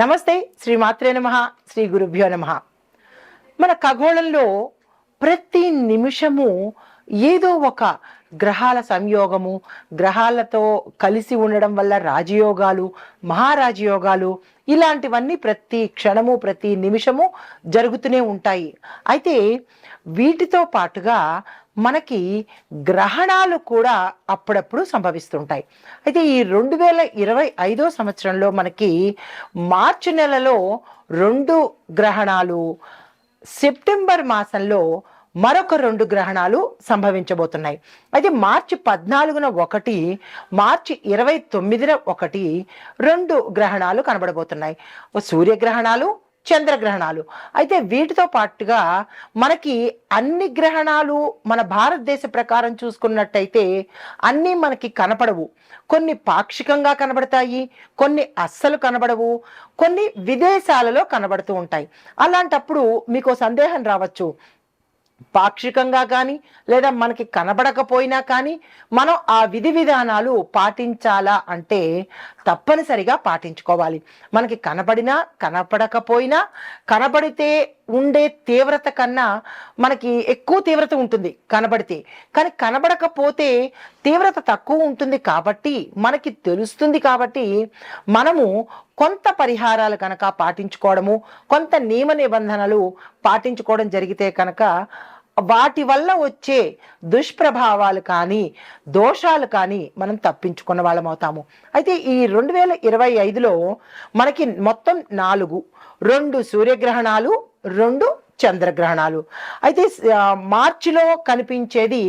నమస్తే శ్రీ మాత్రే నమ శ్రీ గురుభ్యో నమ. మన ఖగోళంలో ప్రతి నిమిషము ఏదో ఒక గ్రహాల సంయోగము గ్రహాలతో కలిసి ఉండడం వల్ల రాజయోగాలు మహారాజయోగాలు ఇలాంటివన్నీ ప్రతి క్షణము ప్రతి నిమిషము జరుగుతూనే ఉంటాయి. అయితే వీటితో పాటుగా మనకి గ్రహణాలు కూడా అప్పుడప్పుడు సంభవిస్తుంటాయి. అయితే ఈ రెండు వేల ఇరవై ఐదో సంవత్సరంలో మనకి మార్చి నెలలో రెండు గ్రహణాలు సెప్టెంబర్ మాసంలో మరొక రెండు గ్రహణాలు సంభవించబోతున్నాయి. అయితే మార్చి పద్నాలుగున ఒకటి మార్చి ఇరవై తొమ్మిదిన ఒకటి రెండు గ్రహణాలు కనబడబోతున్నాయి. ఓ సూర్యగ్రహణాలు చంద్రగ్రహణాలు. అయితే వీటితో పాటుగా మనకి అన్ని గ్రహణాలు మన భారతదేశ ప్రకారం చూసుకున్నట్టయితే అన్నీ మనకి కనపడవు. కొన్ని పాక్షికంగా కనబడతాయి కొన్ని అస్సలు కనబడవు కొన్ని విదేశాలలో కనబడుతూ ఉంటాయి. అలాంటప్పుడు మీకు సందేహం రావచ్చు. పాక్షికంగా కానీ లేదా మనకి కనబడకపోయినా కానీ మనం ఆ విధి విధానాలు పాటించాలా అంటే తప్పనిసరిగా పాటించుకోవాలి. మనకి కనబడినా కనపడకపోయినా కనబడితే ఉండే తీవ్రత కన్నా మనకి ఎక్కువ తీవ్రత ఉంటుంది కనబడితే. కానీ కనబడకపోతే తీవ్రత తక్కువ ఉంటుంది కాబట్టి మనకి తెలుస్తుంది కాబట్టి మనము కొంత పరిహారాలు కనుక పాటించుకోవడము కొంత నియమ నిబంధనలు పాటించుకోవడం జరిగితే కనుక వాటి వల్ల వచ్చే దుష్ప్రభావాలు కానీ దోషాలు కానీ మనం తప్పించుకున్న వాళ్ళం అవుతాము. అయితే ఈ రెండు వేల ఇరవై ఐదులో మనకి మొత్తం నాలుగు రెండు సూర్యగ్రహణాలు రెండు చంద్రగ్రహణాలు. అయితే మార్చిలో కనిపించేది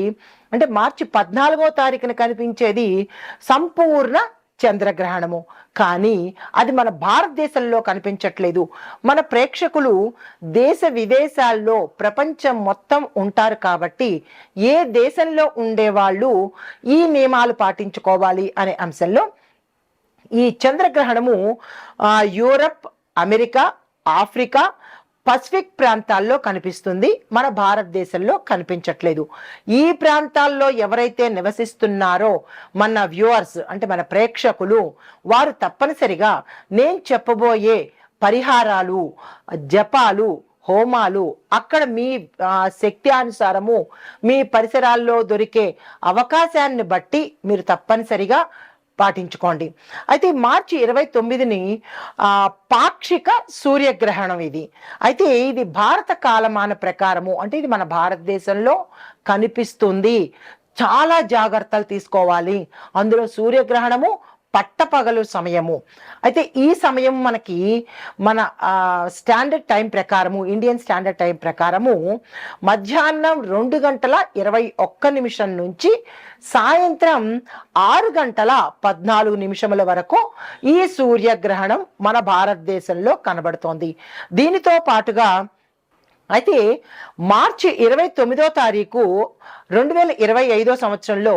అంటే మార్చి పద్నాలుగో తారీఖున కనిపించేది సంపూర్ణ చంద్రగ్రహణము. కానీ అది మన భారతదేశంలో కనిపించట్లేదు. మన ప్రేక్షకులు దేశ విదేశాల్లో ప్రపంచం మొత్తం ఉంటారు కాబట్టి ఏ దేశంలో ఉండేవాళ్ళు ఈ నియమాలు పాటించుకోవాలి అనే అంశంలో ఈ చంద్రగ్రహణము యూరప్ అమెరికా ఆఫ్రికా పసిఫిక్ ప్రాంతాల్లో కనిపిస్తుంది. మన భారతదేశంలో కనిపించట్లేదు. ఈ ప్రాంతాల్లో ఎవరైతే నివసిస్తున్నారో మన వ్యూవర్స్ అంటే మన ప్రేక్షకులు వారు తప్పనిసరిగా నేను చెప్పబోయే పరిహారాలు జపాలు హోమాలు అక్కడ మీ శక్తి అనుసారము మీ పరిసరాల్లో దొరికే అవకాశాన్ని బట్టి మీరు తప్పనిసరిగా పాటించుకోండి. అయితే మార్చి ఇరవై తొమ్మిదిని పాక్షిక సూర్యగ్రహణం ఇది. అయితే ఇది భారత కాలమాన ప్రకారము అంటే ఇది మన భారతదేశంలో కనిపిస్తుంది. చాలా జాగ్రత్తలు తీసుకోవాలి. అందులో సూర్యగ్రహణము పట్టపగలు సమయము. అయితే ఈ సమయం మనకి మన స్టాండర్డ్ టైం ప్రకారము ఇండియన్ స్టాండర్డ్ టైం ప్రకారము మధ్యాహ్నం రెండు గంటల ఇరవై ఒక్క నిమిషం నుంచి సాయంత్రం ఆరు గంటల పద్నాలుగు నిమిషముల వరకు ఈ సూర్యగ్రహణం మన భారతదేశంలో కనబడుతోంది. దీనితో పాటుగా అయితే మార్చి ఇరవై తొమ్మిదో తారీఖు రెండు వేల ఇరవై ఐదో సంవత్సరంలో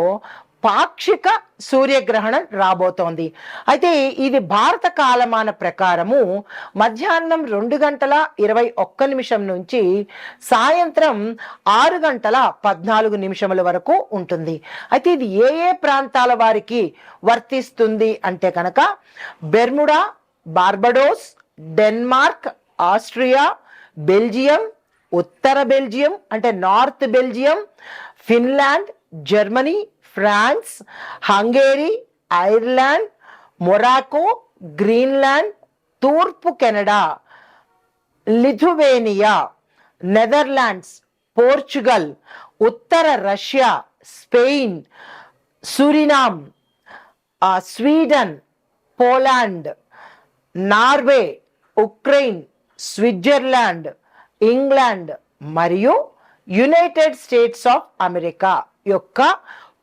పాక్షిక సూర్యగ్రహణం రాబోతోంది. అయితే ఇది భారత కాలమాన ప్రకారము మధ్యాహ్నం రెండు గంటల ఇరవై ఒక్క నిమిషం నుంచి సాయంత్రం ఆరు గంటల పద్నాలుగు నిమిషముల వరకు ఉంటుంది. అయితే ఇది ఏ ఏ ప్రాంతాల వారికి వర్తిస్తుంది అంటే కనుక Bermuda Barbados Denmark Austria Belgium ఉత్తర బెల్జియం అంటే north Belgium Finland Germany France Hungary Ireland Morocco Greenland తూర్పు కెనడా లిథువేనియా నెదర్లాండ్స్ పోర్చుగల్ ఉత్తర Russia Spain Suriname Sweden Poland Norway Ukraine Switzerland England మరియు యునైటెడ్ స్టేట్స్ ఆఫ్ అమెరికా యొక్క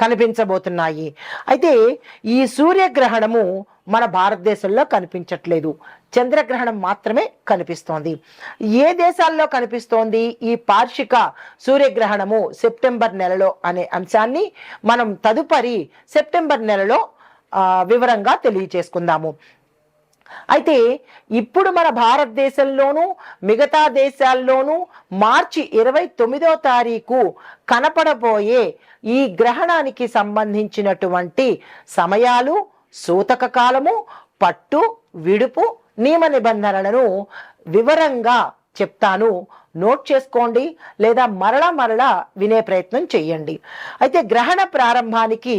కనిపించబోతున్నాయి. అయితే ఈ సూర్యగ్రహణము మన భారతదేశంలో కనిపించట్లేదు. చంద్రగ్రహణం మాత్రమే కనిపిస్తోంది. ఏ దేశాల్లో కనిపిస్తోంది? ఈ పార్షిక సూర్యగ్రహణము సెప్టెంబర్ నెలలో అనే అంశాన్ని మనం తదుపరి సెప్టెంబర్ నెలలో వివరంగా తెలియచేసుకుందాము. అయితే ఇప్పుడు మన భారతదేశంలోనూ మిగతా దేశాల్లోనూ మార్చి ఇరవై తొమ్మిదో తారీఖు కనపడబోయే ఈ గ్రహణానికి సంబంధించినటువంటి సమయాలు సూతక కాలము పట్టు విడుపు నియమ నిబంధనలను వివరంగా చెప్తాను. నోట్ చేసుకోండి లేదా మరలా మరలా వినే ప్రయత్నం చేయండి అయితే గ్రహణ ప్రారంభానికి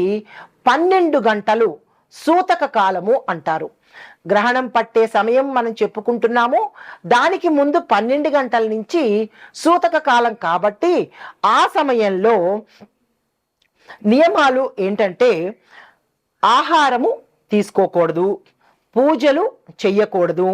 పన్నెండు గంటలు సూతక కాలము అంటారు. గ్రహణం పట్టే సమయం మనం చెప్పుకుంటున్నాము. దానికి ముందు పన్నెండు గంటల నుంచి సూతక కాలం కాబట్టి ఆ సమయంలో నియమాలు ఏంటంటే ఆహారము తీసుకోకూడదు పూజలు చెయ్యకూడదు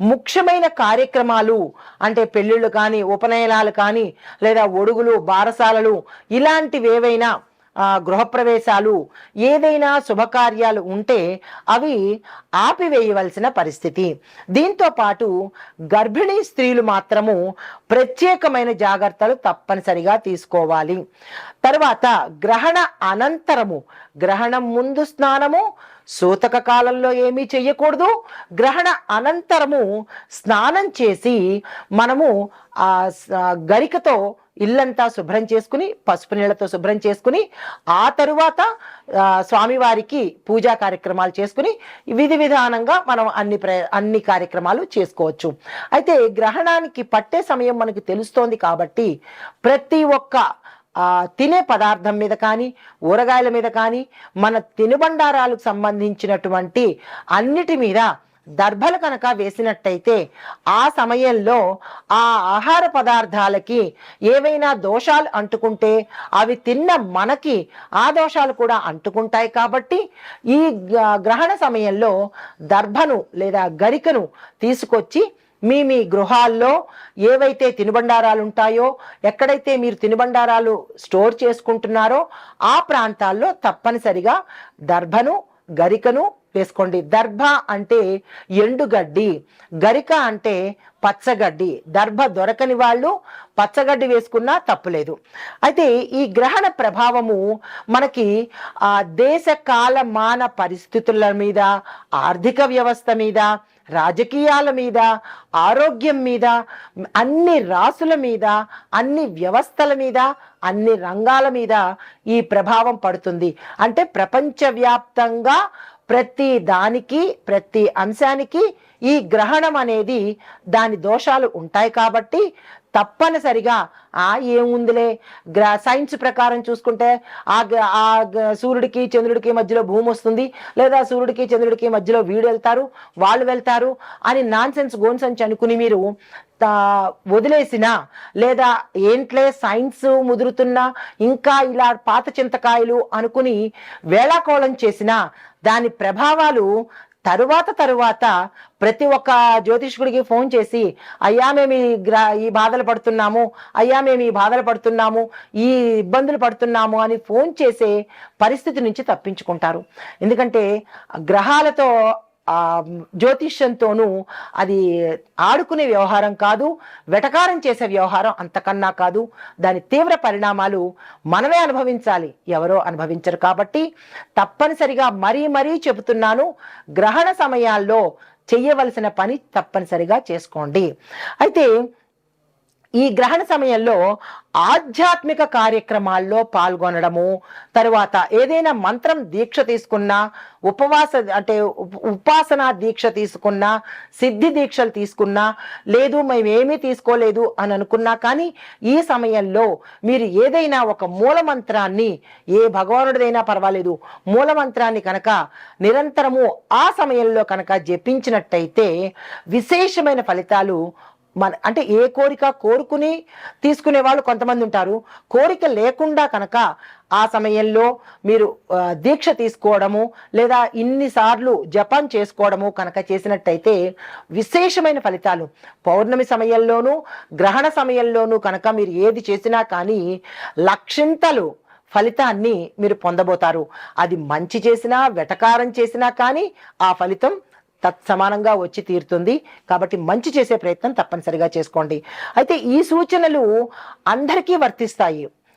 ముఖ్యమైన కార్యక్రమాలు అంటే పెళ్ళిళ్ళు కానీ ఉపనయనాలు కానీ లేదా ఒడుగులు బారసాలలు ఇలాంటివి ఏవైనా గృహప్రవేశాలు ఏదైనా శుభకార్యాలు ఉంటే అవి ఆపివేయవలసిన పరిస్థితి. దీంతో పాటు గర్భిణీ స్త్రీలు మాత్రము ప్రత్యేకమైన జాగ్రత్తలు తప్పనిసరిగా తీసుకోవాలి. తర్వాత గ్రహణ అనంతరము గ్రహణం ముందు స్నానము సూతక కాలంలో ఏమీ చెయ్యకూడదు. గ్రహణ అనంతరము స్నానం చేసి మనము ఆ గరికతో ఇల్లంతా శుభ్రం చేసుకుని పసుపు నీళ్ళతో శుభ్రం చేసుకుని ఆ తరువాత స్వామివారికి పూజా కార్యక్రమాలు చేసుకుని విధి విధానంగా మనం అన్ని ప్ర అన్ని కార్యక్రమాలు చేసుకోవచ్చు. అయితే గ్రహణానికి పట్టే సమయం మనకు తెలుస్తోంది కాబట్టి ప్రతి ఒక్క తినే పదార్థం మీద కానీ ఊరగాయల మీద కానీ మన తినుబండారాలకు సంబంధించినటువంటి అన్నిటి మీద దర్భలు కనుక వేసినట్టయితే ఆ సమయంలో ఆ ఆహార పదార్థాలకి ఏవైనా దోషాలు అంటుకుంటే అవి తిన్న మనకి ఆ దోషాలు కూడా అంటుకుంటాయి కాబట్టి ఈ గ్రహణ సమయంలో దర్భను లేదా గరికను తీసుకొచ్చి మీ మీ గృహాల్లో ఏవైతే తినుబండారాలు ఉంటాయో ఎక్కడైతే మీరు తినుబండారాలు స్టోర్ చేసుకుంటున్నారో ఆ ప్రాంతాల్లో తప్పనిసరిగా దర్భను గరికను వేసుకోండి. దర్భ అంటే ఎండుగడ్డి గరిక అంటే పచ్చగడ్డి. దర్భ దొరకని వాళ్ళు పచ్చగడ్డి వేసుకున్నా తప్పులేదు. అయితే ఈ గ్రహణ ప్రభావము మనకి ఆ దేశ కాల మాన పరిస్థితుల మీద ఆర్థిక వ్యవస్థ మీద రాజకీయాల మీద ఆరోగ్యం మీద అన్ని రాసుల మీద అన్ని వ్యవస్థల మీద అన్ని రంగాల మీద ఈ ప్రభావం పడుతుంది. అంటే ప్రపంచవ్యాప్తంగా ప్రతి దానికి ప్రతి అంశానికి ఈ గ్రహణం అనేది దాని దోషాలు ఉంటాయి కాబట్టి తప్పనిసరిగా ఆ ఏముందిలే? గ్ర సైన్స్ ప్రకారం చూసుకుంటే ఆ గ- ఆ సూర్యుడికి చంద్రుడికి మధ్యలో భూమి వస్తుంది. లేదా సూర్యుడికి చంద్రుడికి మధ్యలో వీడు వెళ్తారు వాళ్ళు వెళ్తారు అని నాన్ సెన్స్ గోన్ అనుకుని మీరు వదిలేసిన వదిలేసినా లేదా ఏంట్లే సైన్స్ ముదురుతున్నా ఇంకా ఇలా పాత చింతకాయలు అనుకుని వేళాకోళం చేసినా దాని ప్రభావాలు తరువాత తరువాత ప్రతి ఒక్క జ్యోతిష్కుడికి ఫోన్ చేసి అయ్యా మేము ఈ గ్ర ఈ బాధలు పడుతున్నాము అయ్యా మేము ఈ బాధలు పడుతున్నాము ఈ ఇబ్బందులు పడుతున్నాము అని ఫోన్ చేసే పరిస్థితి నుంచి తప్పించుకుంటారు. ఎందుకంటే గ్రహాలతో ఆ జ్యోతిష్యంతోనూ అది ఆడుకునే వ్యవహారం కాదు వెటకారం చేసే వ్యవహారం అంతకన్నా కాదు. దాని తీవ్ర పరిణామాలు మనమే అనుభవించాలి. ఎవరో అనుభవించరు కాబట్టి తప్పనిసరిగా మరీ మరీ చెబుతున్నాను గ్రహణ సమయాల్లో చెయ్యవలసిన పని తప్పనిసరిగా చేసుకోండి. అయితే ఈ గ్రహణ సమయంలో ఆధ్యాత్మిక కార్యక్రమాల్లో పాల్గొనడము తరువాత ఏదైనా మంత్రం దీక్ష తీసుకున్నా ఉపవాస అంటే ఉపాసనా దీక్ష తీసుకున్నా సిద్ధి దీక్షలు తీసుకున్నా లేదు మేమేమీ తీసుకోలేదు అని అనుకున్నా కానీ ఈ సమయంలో మీరు ఏదైనా ఒక మూల మంత్రాన్ని ఏ భగవానుడిదైనా పర్వాలేదు మూల మంత్రాన్ని కనుక నిరంతరము ఆ సమయంలో కనుక జపించినట్టయితే విశేషమైన ఫలితాలు మన అంటే ఏ కోరిక కోరుకుని తీసుకునే వాళ్ళు కొంతమంది ఉంటారు. కోరిక లేకుండా కనుక ఆ సమయంలో మీరు దీక్ష తీసుకోవడము లేదా ఇన్నిసార్లు జపం చేసుకోవడము కనుక చేసినట్టయితే విశేషమైన ఫలితాలు. పౌర్ణమి సమయంలోనూ గ్రహణ సమయంలోనూ కనుక మీరు ఏది చేసినా కానీ లక్షింతలు ఫలితాన్ని మీరు పొందబోతారు. అది మంచి చేసినా వెటకారం చేసినా కానీ ఆ ఫలితం తత్సమానంగా వచ్చి తీరుతుంది. కాబట్టి మంచి చేసే ప్రయత్నం తప్పనిసరిగా చేసుకోండి. అయితే ఈ సూచనలు అందరికీ వర్తిస్తాయి.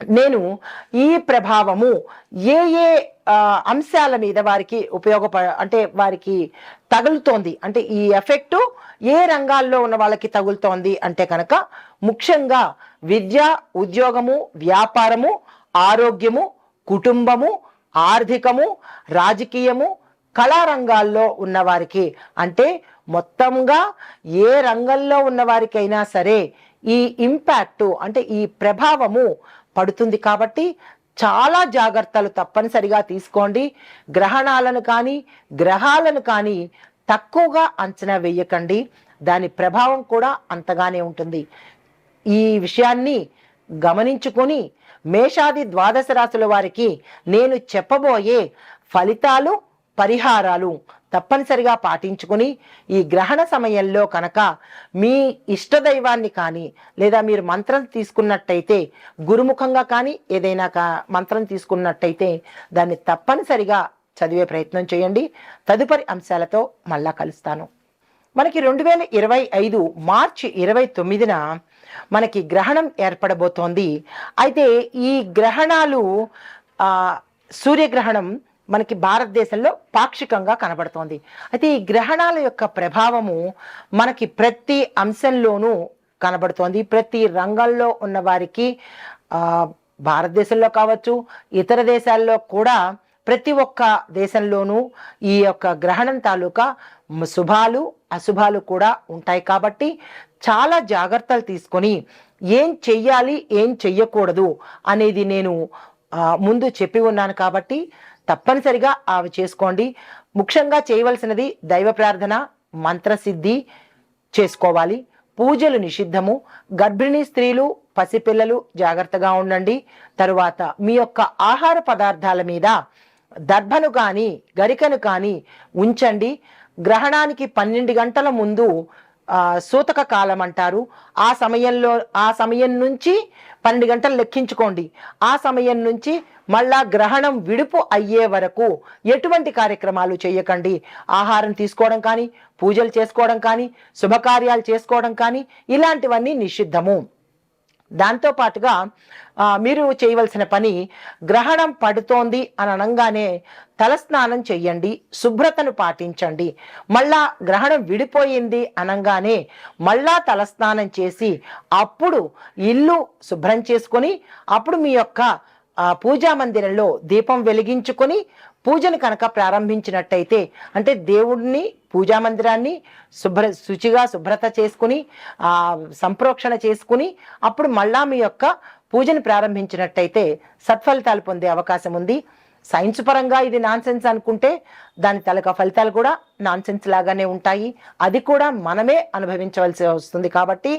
నేను ఈ ప్రభావము ఏ ఏ అంశాల మీద వారికి ఉపయోగప అంటే వారికి తగులుతోంది. అంటే ఈ ఎఫెక్టు ఏ రంగాల్లో ఉన్న వాళ్ళకి తగులుతోంది అంటే కనుక ముఖ్యంగా విద్య ఉద్యోగము వ్యాపారము ఆరోగ్యము కుటుంబము ఆర్థికము రాజకీయము కళారంగాల్లో ఉన్నవారికి అంటే మొత్తంగా ఏ రంగంలో ఉన్నవారికైనా సరే ఈ ఇంపాక్ట్ అంటే ఈ ప్రభావము పడుతుంది కాబట్టి చాలా జాగ్రత్తలు తప్పనిసరిగా తీసుకోండి. గ్రహణాలను కానీ గ్రహాలను కానీ తక్కువగా అంచనా వేయకండి. దాని ప్రభావం కూడా అంతగానే ఉంటుంది. ఈ విషయాన్ని గమనించుకొని మేషాది ద్వాదశ రాశుల వారికి నేను చెప్పబోయే ఫలితాలు పరిహారాలు తప్పనిసరిగా పాటించుకుని ఈ గ్రహణ సమయంలో కనుక మీ ఇష్టదైవాన్ని కానీ లేదా మీరు మంత్రం తీసుకున్నట్టయితే గురుముఖంగా కానీ ఏదైనా కా మంత్రం తీసుకున్నట్టయితే దాన్ని తప్పనిసరిగా చదివే ప్రయత్నం చేయండి. తదుపరి అంశాలతో మళ్ళా కలుస్తాను. మనకి రెండు వేల ఇరవై ఐదు మార్చి ఇరవై తొమ్మిదిన మనకి గ్రహణం ఏర్పడబోతోంది. అయితే ఈ గ్రహణాలు సూర్యగ్రహణం మనకి భారతదేశంలో పాక్షికంగా కనబడుతోంది. అయితే ఈ గ్రహణాల యొక్క ప్రభావము మనకి ప్రతి అంశంలోనూ కనబడుతోంది. ప్రతి రంగంలో ఉన్న వారికి భారతదేశంలో కావచ్చు ఇతర దేశాల్లో కూడా ప్రతి ఒక్క దేశంలోనూ ఈ యొక్క గ్రహణం తాలూకా శుభాలు అశుభాలు కూడా ఉంటాయి. కాబట్టి చాలా జాగ్రత్తలు తీసుకొని ఏం చెయ్యాలి ఏం చెయ్యకూడదు అనేది నేను ముందు చెప్పి ఉన్నాను. కాబట్టి తప్పనిసరిగా అవి చేసుకోండి. ముఖ్యంగా చేయవలసినది దైవ ప్రార్థన మంత్రసిద్ధి చేసుకోవాలి. పూజలు నిషిద్ధము. గర్భిణీ స్త్రీలు పసిపిల్లలు జాగ్రత్తగా ఉండండి. తరువాత మీ యొక్క ఆహార పదార్థాల మీద దర్భను కానీ గరికను కానీ ఉంచండి. గ్రహణానికి పన్నెండు గంటల ముందు సూతక కాలం అంటారు. ఆ సమయంలో ఆ సమయం నుంచి పన్నెండు గంటలు లెక్కించుకోండి. ఆ సమయం నుంచి మళ్ళా గ్రహణం విడుపు అయ్యే వరకు ఎటువంటి కార్యక్రమాలు చేయకండి. ఆహారం తీసుకోవడం కానీ పూజలు చేసుకోవడం కానీ శుభకార్యాలు చేసుకోవడం కానీ ఇలాంటివన్నీ నిషిద్ధము. దాంతో పాటుగా మీరు చేయవలసిన పని గ్రహణం పడుతోంది అని అనగానే తలస్నానం చెయ్యండి శుభ్రతను పాటించండి. మళ్ళా గ్రహణం విడిపోయింది అనగానే మళ్ళా తలస్నానం చేసి అప్పుడు ఇల్లు శుభ్రం చేసుకొని అప్పుడు మీ యొక్క పూజా మందిరంలో దీపం వెలిగించుకొని పూజను కనుక ప్రారంభించినట్టయితే అంటే దేవుడిని పూజా మందిరాన్ని శుభ్ర శుచిగా శుభ్రత చేసుకుని సంప్రోక్షణ చేసుకుని అప్పుడు మళ్ళా మీ యొక్క పూజను ప్రారంభించినట్టయితే సత్ఫలితాలు పొందే అవకాశం ఉంది. సైన్స్ పరంగా ఇది నాన్ సెన్స్ అనుకుంటే దాని తలక ఫలితాలు కూడా నాన్ సెన్స్ లాగానే ఉంటాయి. అది కూడా మనమే అనుభవించవలసి వస్తుంది కాబట్టి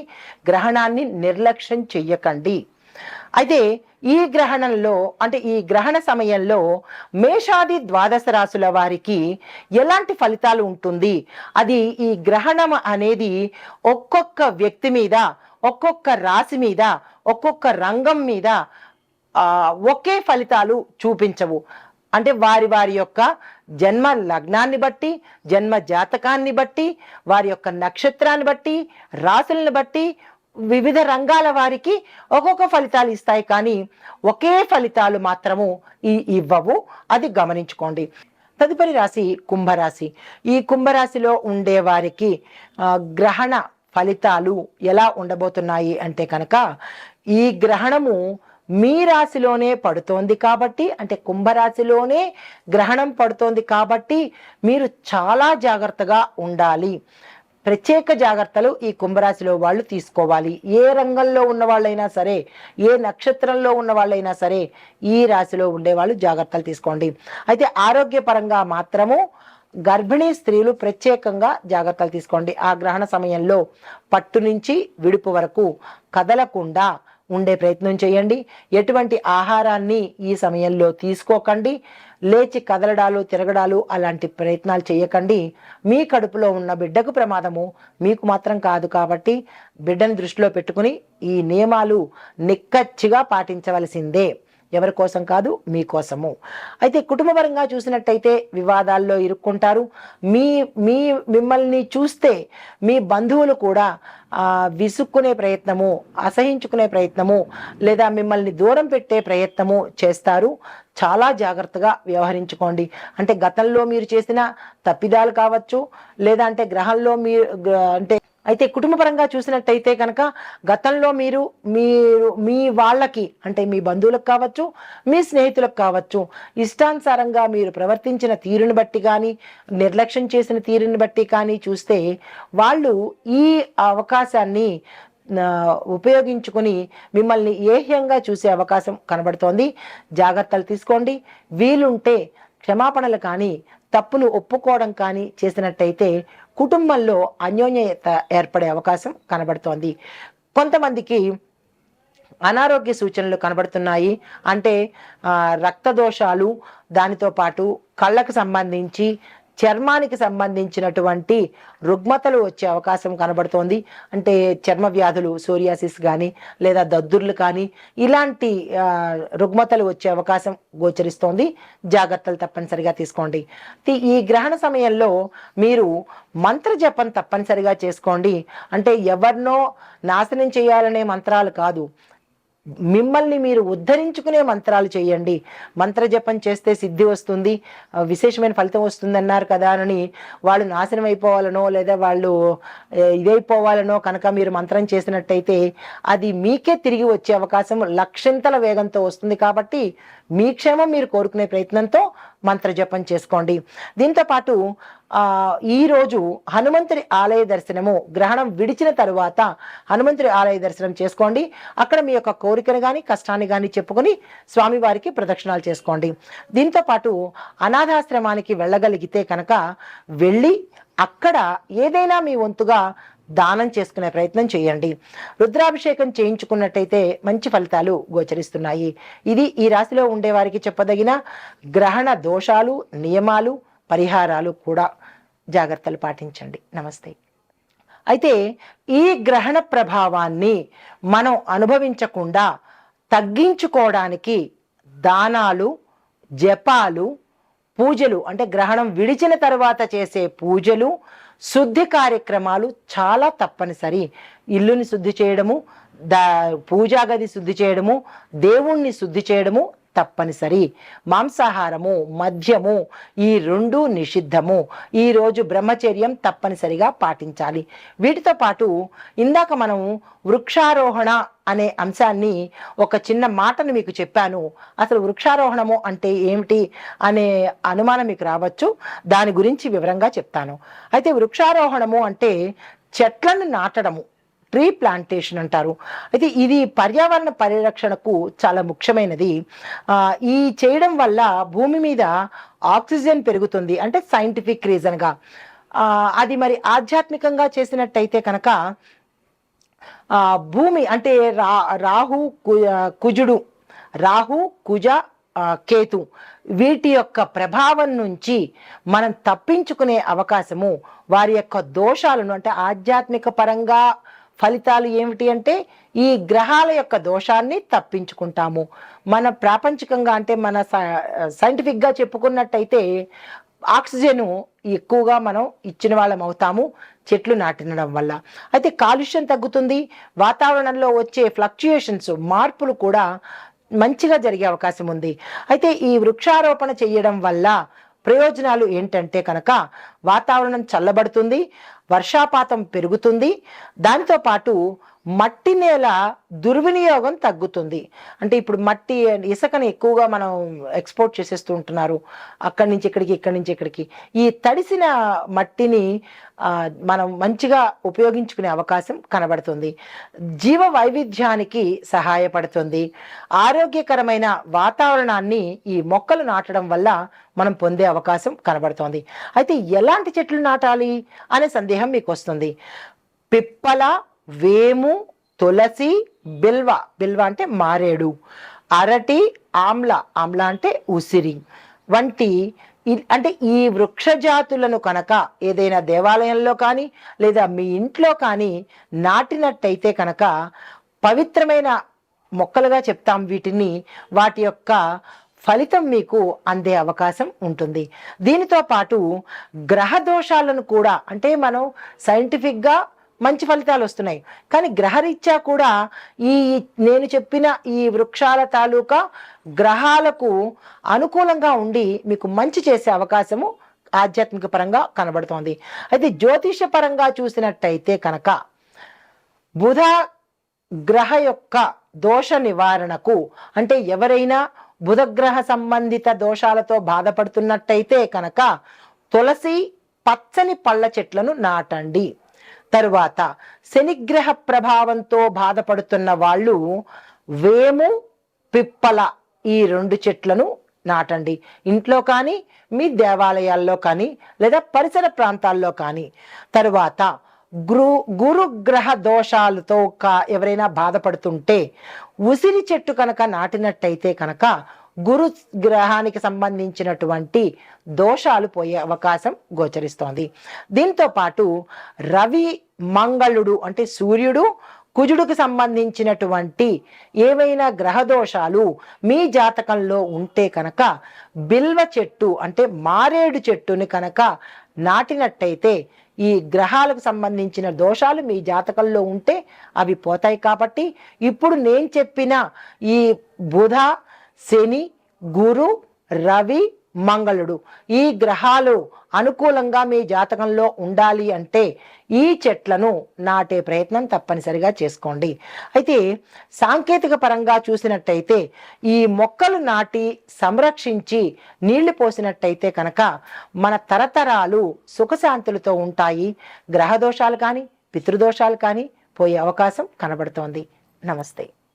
గ్రహణాన్ని నిర్లక్ష్యం చెయ్యకండి. అయితే ఈ గ్రహణంలో అంటే ఈ గ్రహణ సమయంలో మేషాది ద్వాదశ రాశుల వారికి ఎలాంటి ఫలితాలు ఉంటుంది? అది ఈ గ్రహణం అనేది ఒక్కొక్క వ్యక్తి మీద ఒక్కొక్క రాశి మీద ఒక్కొక్క రంగం మీద ఒకే ఫలితాలు చూపించవు. అంటే వారి వారి యొక్క జన్మ లగ్నాన్ని బట్టి జన్మ జాతకాన్ని బట్టి వారి యొక్క నక్షత్రాన్ని బట్టి రాశులను బట్టి వివిధ రంగాల వారికి ఒక్కొక్క ఫలితాలు ఇస్తాయి కానీ ఒకే ఫలితాలు మాత్రము ఈ ఇవ్వవు. అది గమనించుకోండి. తదుపరి రాశి కుంభరాశి. ఈ కుంభరాశిలో ఉండే వారికి గ్రహణ ఫలితాలు ఎలా ఉండబోతున్నాయి అంటే కనుక ఈ గ్రహణము మీ రాశిలోనే పడుతోంది కాబట్టి అంటే కుంభరాశిలోనే గ్రహణం పడుతోంది కాబట్టి మీరు చాలా జాగ్రత్తగా ఉండాలి. ప్రత్యేక జాగ్రత్తలు ఈ కుంభరాశిలో వాళ్ళు తీసుకోవాలి. ఏ రంగంలో ఉన్న వాళ్ళైనా సరే ఏ నక్షత్రంలో ఉన్న వాళ్ళైనా సరే ఈ రాశిలో ఉండే వాళ్ళు జాగ్రత్తలు తీసుకోండి. అయితే ఆరోగ్యపరంగా మాత్రము గర్భిణీ స్త్రీలు ప్రత్యేకంగా జాగ్రత్తలు తీసుకోండి. ఆ గ్రహణ సమయంలో పట్టు నుంచి విడుపు వరకు కదలకుండా ఉండే ప్రయత్నం చేయండి. ఎటువంటి ఆహారాన్ని ఈ సమయంలో తీసుకోకండి. లేచి కదలడాలు తిరగడాలు అలాంటి ప్రయత్నాలు చేయకండి. మీ కడుపులో ఉన్న బిడ్డకు ప్రమాదము మీకు మాత్రం కాదు కాబట్టి బిడ్డను దృష్టిలో పెట్టుకుని ఈ నియమాలు నిక్కచ్చిగా పాటించవలసిందే. ఎవరి కోసం కాదు మీకోసము అయితే కుటుంబపరంగా చూసినట్టయితే వివాదాల్లో ఇరుక్కుంటారు. మీ మీ మిమ్మల్ని చూస్తే మీ బంధువులు కూడా విసుక్కునే ప్రయత్నము అసహించుకునే ప్రయత్నము లేదా మిమ్మల్ని దూరం పెట్టే ప్రయత్నము చేస్తారు. చాలా జాగ్రత్తగా వ్యవహరించుకోండి. అంటే గతంలో మీరు చేసిన తప్పిదాలు కావచ్చు లేదా అంటే గ్రహంలో మీరు అంటే అయితే కుటుంబపరంగా చూసినట్టయితే కనుక గతంలో మీరు మీరు మీ వాళ్ళకి అంటే మీ బంధువులకు కావచ్చు మీ స్నేహితులకు కావచ్చు ఇష్టానుసారంగా మీరు ప్రవర్తించిన తీరుని బట్టి కానీ నిర్లక్ష్యం చేసిన తీరుని బట్టి కానీ చూస్తే వాళ్ళు ఈ అవకాశాన్ని ఉపయోగించుకొని మిమ్మల్ని ఏహ్యంగా చూసే అవకాశం కనబడుతోంది. జాగ్రత్తలు తీసుకోండి. వీలుంటే క్షమాపణలు కానీ తప్పులు ఒప్పుకోవడం కానీ చేసినట్టయితే కుటుంబంలో అన్యోన్యత ఏర్పడే అవకాశం కనబడుతోంది. కొంతమందికి అనారోగ్య సూచనలు కనబడుతున్నాయి. అంటే రక్త దోషాలు దానితో పాటు కళ్ళకు సంబంధించి చర్మానికి సంబంధించినటువంటి రుగ్మతలు వచ్చే అవకాశం కనబడుతోంది. అంటే చర్మ వ్యాధులు సోరియాసిస్ కానీ లేదా దద్దుర్లు కానీ ఇలాంటి రుగ్మతలు వచ్చే అవకాశం గోచరిస్తోంది. జాగ్రత్తలు తప్పనిసరిగా తీసుకోండి. ఈ గ్రహణ సమయంలో మీరు మంత్ర జపం తప్పనిసరిగా చేసుకోండి. అంటే ఎవరినో నాశనం చేయాలనే మంత్రాలు కాదు. మిమ్మల్ని మీరు ఉద్ధరించుకునే మంత్రాలు చేయండి. మంత్ర జపం చేస్తే సిద్ధి వస్తుంది. విశేషమైన ఫలితం వస్తుంది అన్నారు కదా అని వాళ్ళు నాశనం అయిపోవాలనో లేదా వాళ్ళు ఇదైపోవాలనో కనుక మీరు మంత్రం చేసినట్టయితే అది మీకే తిరిగి వచ్చే అవకాశం లక్షంతల వేగంతో వస్తుంది కాబట్టి మీ క్షేమం మీరు కోరుకునే ప్రయత్నంతో మంత్ర జపం చేసుకోండి దీంతోపాటు ఆ ఈరోజు హనుమంతుడి ఆలయ దర్శనము గ్రహణం విడిచిన తరువాత హనుమంతుడి ఆలయ దర్శనం చేసుకోండి. అక్కడ మీ యొక్క కోరికను కానీ కష్టాన్ని కానీ చెప్పుకొని స్వామివారికి ప్రదక్షిణాలు చేసుకోండి. దీంతో పాటు అనాథాశ్రమానికి వెళ్ళగలిగితే కనుక వెళ్ళి అక్కడ ఏదైనా మీ వంతుగా దానం చేసుకునే ప్రయత్నం చేయండి. రుద్రాభిషేకం చేయించుకున్నట్టయితే మంచి ఫలితాలు గోచరిస్తున్నాయి. ఇది ఈ రాశిలో ఉండే వారికి చెప్పదగిన గ్రహణ దోషాలు నియమాలు పరిహారాలు కూడా. జాగ్రత్తలు పాటించండి. నమస్తే. అయితే ఈ గ్రహణ ప్రభావాన్ని మనం అనుభవించకుండా తగ్గించుకోవడానికి దానాలు జపాలు పూజలు అంటే గ్రహణం విడిచిన తర్వాత చేసే పూజలు శుద్ధి కార్యక్రమాలు చాలా తప్పనిసరి. ఇల్లుని శుద్ధి చేయడము దా పూజా గది శుద్ధి చేయడము దేవుణ్ణి శుద్ధి చేయడము తప్పనిసరి. మాంసాహారము మద్యము ఈ రెండు నిషిద్ధము. ఈ రోజు బ్రహ్మచర్యం తప్పనిసరిగా పాటించాలి. వీటితో పాటు ఇందాక మనం వృక్షారోహణ అనే అంశాన్ని ఒక చిన్న మాటను మీకు చెప్పాను. అసలు వృక్షారోహణము అంటే ఏమిటి అనే అనుమానం మీకు రావచ్చు. దాని గురించి వివరంగా చెప్తాను. అయితే వృక్షారోహణము అంటే చెట్లను నాటడము. ట్రీ ప్లాంటేషన్ అంటారు. అయితే ఇది పర్యావరణ పరిరక్షణకు చాలా ముఖ్యమైనది. ఈ చేయడం వల్ల భూమి మీద ఆక్సిజన్ పెరుగుతుంది. అంటే సైంటిఫిక్ రీజన్గా అది మరి ఆధ్యాత్మికంగా చేసినట్టయితే కనుక భూమి అంటే రా రాహు కు- కుజుడు రాహు కుజ కేతు వీటి యొక్క ప్రభావం నుంచి మనం తప్పించుకునే అవకాశము వారి యొక్క దోషాలను అంటే ఆధ్యాత్మిక పరంగా ఫలితాలు ఏమిటి అంటే ఈ గ్రహాల యొక్క దోషాన్ని తప్పించుకుంటాము. మన ప్రాపంచికంగా అంటే మన సైంటిఫిక్గా చెప్పుకున్నట్టయితే ఆక్సిజన్ ఎక్కువగా మనం ఇచ్చిన వాళ్ళం అవుతాము చెట్లు నాటినడం వల్ల. అయితే కాలుష్యం తగ్గుతుంది వాతావరణంలో వచ్చే ఫ్లక్చుయేషన్స్ మార్పులు కూడా మంచిగా జరిగే అవకాశం ఉంది. అయితే ఈ వృక్షారోపణ చేయడం వల్ల ప్రయోజనాలు ఏంటంటే కనుక వాతావరణం చల్లబడుతుంది వర్షాపాతం పెరుగుతుంది. దానితో పాటు మట్టి నేల దుర్వినియోగం తగ్గుతుంది. అంటే ఇప్పుడు మట్టి ఇసుకని ఎక్కువగా మనం ఎక్స్పోర్ట్ చేసేస్తూ ఉంటున్నారు. అక్కడి నుంచి ఇక్కడికి ఇక్కడి నుంచి ఇక్కడికి. ఈ తడిసిన మట్టిని మనం మంచిగా ఉపయోగించుకునే అవకాశం కనబడుతుంది. జీవ వైవిధ్యానికి సహాయపడుతుంది. ఆరోగ్యకరమైన వాతావరణాన్ని ఈ మొక్కలు నాటడం వల్ల మనం పొందే అవకాశం కనబడుతోంది. అయితే ఎలాంటి చెట్లు నాటాలి అనే సందేహం మీకు వస్తుంది. పిప్పల వేము తులసి బిల్వ. బిల్వ అంటే మారేడు. అరటి ఆమ్ల. ఆమ్ల అంటే ఉసిరి. వంటి అంటే ఈ వృక్ష జాతులను కనుక ఏదైనా దేవాలయంలో కానీ లేదా మీ ఇంట్లో కానీ నాటినట్టయితే కనుక పవిత్రమైన మొక్కలుగా చెప్తాం వీటిని. వాటి యొక్క ఫలితం మీకు అందే అవకాశం ఉంటుంది. దీనితో పాటు గ్రహ దోషాలను కూడా అంటే మనం సైంటిఫిక్గా మంచి ఫలితాలు వస్తున్నాయి. కానీ గ్రహరీత్యా కూడా ఈ నేను చెప్పిన ఈ వృక్షాల తాలూకా గ్రహాలకు అనుకూలంగా ఉండి మీకు మంచి చేసే అవకాశము ఆధ్యాత్మిక పరంగా కనబడుతోంది. అయితే జ్యోతిష పరంగా చూసినట్టయితే కనుక బుధ గ్రహ యొక్క దోష నివారణకు అంటే ఎవరైనా బుధగ్రహ సంబంధిత దోషాలతో బాధపడుతున్నట్టయితే కనుక తులసి పచ్చని పళ్ళ చెట్లను నాటండి. తరువాత శనిగ్రహ ప్రభావంతో బాధపడుతున్న వాళ్ళు వేము పిప్పల ఈ రెండు చెట్లను నాటండి. ఇంట్లో కానీ మీ దేవాలయాల్లో కానీ లేదా పరిసర ప్రాంతాల్లో కానీ. తరువాత గురు గురుగ్రహ దోషాలతో కా- ఎవరైనా బాధపడుతుంటే ఉసిరి చెట్టు కనుక నాటినట్టయితే కనుక గురు గ్రహానికి సంబంధించినటువంటి దోషాలు పోయే అవకాశం గోచరిస్తోంది. దీంతో పాటు రవి మంగళుడు అంటే సూర్యుడు కుజుడికి సంబంధించినటువంటి ఏవైనా గ్రహ దోషాలు మీ జాతకంలో ఉంటే కనుక బిల్వ చెట్టు అంటే మారేడు చెట్టుని కనుక నాటినట్టయితే ఈ గ్రహాలకు సంబంధించిన దోషాలు మీ జాతకంలో ఉంటే అవి పోతాయి కాబట్టి ఇప్పుడు నేను చెప్పిన ఈ బుధ శని గురు రవి మంగళుడు. ఈ గ్రహాలు అనుకూలంగా మీ జాతకంలో ఉండాలి అంటే ఈ చెట్లను నాటే ప్రయత్నం తప్పనిసరిగా చేసుకోండి. అయితే సాంకేతిక పరంగా చూసినట్టయితే ఈ మొక్కలు నాటి సంరక్షించి నీళ్ళు పోసినట్టయితే కనుక మన తరతరాలు సుఖశాంతులతో ఉంటాయి. గ్రహ దోషాలు కానీ పితృదోషాలు కానీ పోయే అవకాశం కనబడుతోంది. నమస్తే.